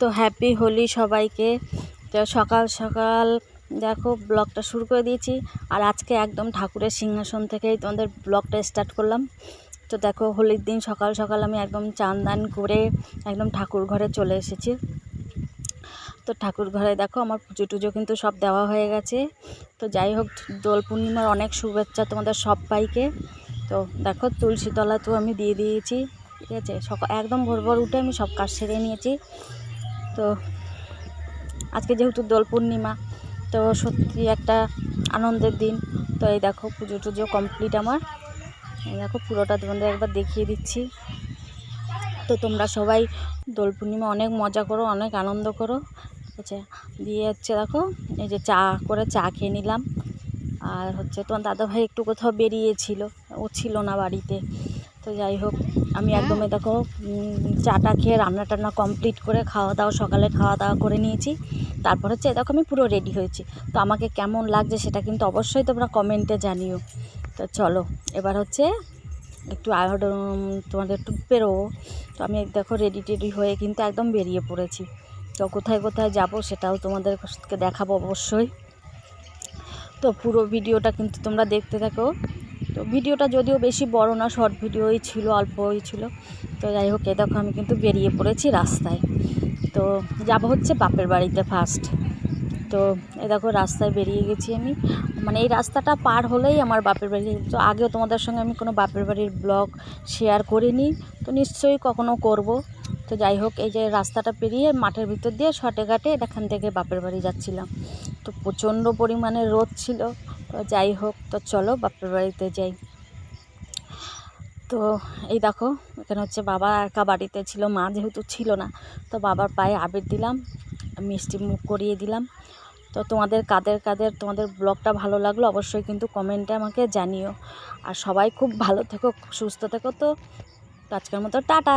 তো হ্যাপি হোলি সবাইকে। তো সকাল সকাল দেখো ব্লগটা শুরু করে দিয়েছি। আর আজকে একদম ঠাকুরের সিংহাসন থেকেই তোমাদের ব্লগটা স্টার্ট করলাম। তো দেখো হোলির দিন সকাল সকাল আমি একদম চান দান করে একদম ঠাকুর ঘরে চলে এসেছি। তো ঠাকুর ঘরে দেখো আমার পুজো টুজো কিন্তু সব দেওয়া হয়ে গেছে। তো যাই হোক, দোল পূর্ণিমার অনেক শুভেচ্ছা তোমাদের সবাইকে। তো দেখো তুলসী তো আমি দিয়ে দিয়েছি, ঠিক আছে? সকাল একদম ভোর ভোর উঠে আমি সব কাজ সেরে নিয়েছি। তো আজকে যেহেতু দোল পূর্ণিমা, তো সত্যি একটা আনন্দের দিন। তো এই দেখো, পুজো টুজো কমপ্লিট আমার। এই দেখো, পুরোটা তোমাদের একবার দেখিয়ে দিচ্ছি। তো তোমরা সবাই দোল পূর্ণিমা অনেক মজা করো, অনেক আনন্দ করো। আছে? দিয়ে হচ্ছে দেখো, এই যে চা করে চা খেয়ে নিলাম। আর হচ্ছে তোমার দাদাভাই একটু কোথাও বেরিয়েছিল, ও ছিল না বাড়িতে। তো যাই হোক, আমি একদমই দেখো চাটা খেয়ে রান্না টান্না কমপ্লিট করে খাওয়া দাওয়া সকালে খাওয়া দাওয়া করে নিয়েছি। তারপর হচ্ছে, দেখো আমি পুরো রেডি হয়েছি। তো আমাকে কেমন লাগছে সেটা কিন্তু অবশ্যই তোমরা কমেন্টে জানিও। তো চলো, এবার হচ্ছে একটু আর তোমাদের একটু বেরোবো। তো আমি দেখো রেডি টেডি হয়ে কিন্তু একদম বেরিয়ে পড়েছি। তো কোথায় কোথায় যাব সেটাও তোমাদেরকে দেখাবো অবশ্যই। তো পুরো ভিডিওটা কিন্তু তোমরা দেখতে থাকো। তো ভিডিওটা যদিও বেশি বড় না শর্ট ভিডিওই ছিল, অল্পই ছিল। তো যাই হোক, এ দেখো আমি কিন্তু বেরিয়ে পড়েছি রাস্তায়। তো যাব হচ্ছে বাপের বাড়িতে ফার্স্ট তো এ দেখো রাস্তায় বেরিয়ে গেছি আমি। মানে এই রাস্তাটা পার হলেই আমার বাপের বাড়ি। তো আগেও তোমাদের সঙ্গে আমি কোনো বাপের বাড়ির ব্লগ শেয়ার করিনি। তো নিশ্চয়ই কখনো করব। তো যাই হোক, এই যে রাস্তাটা পেরিয়ে মাঠের ভিতর দিয়ে শটে ঘাটে এখান থেকে বাপের বাড়ি যাচ্ছিলাম। তো প্রচণ্ড পরিমাণে রোদ ছিল। যাই হোক, তো চলো বাপের বাড়িতে যাই। তো এই দেখো, এখানে হচ্ছে বাবা একা বাড়িতে ছিল, মা যেহেতু ছিল না, তো বাবার পায়ে আবির দিলাম, মিষ্টি মুখ করিয়ে দিলাম। তো তোমাদের কাদের কাদের, তোমাদের ব্লগটা ভালো লাগল অবশ্যই কিন্তু কমেন্টে আমাকে জানিও। আর সবাই খুব ভালো থেকো, সুস্থ থেকো, তো আজকের মতো টাটা।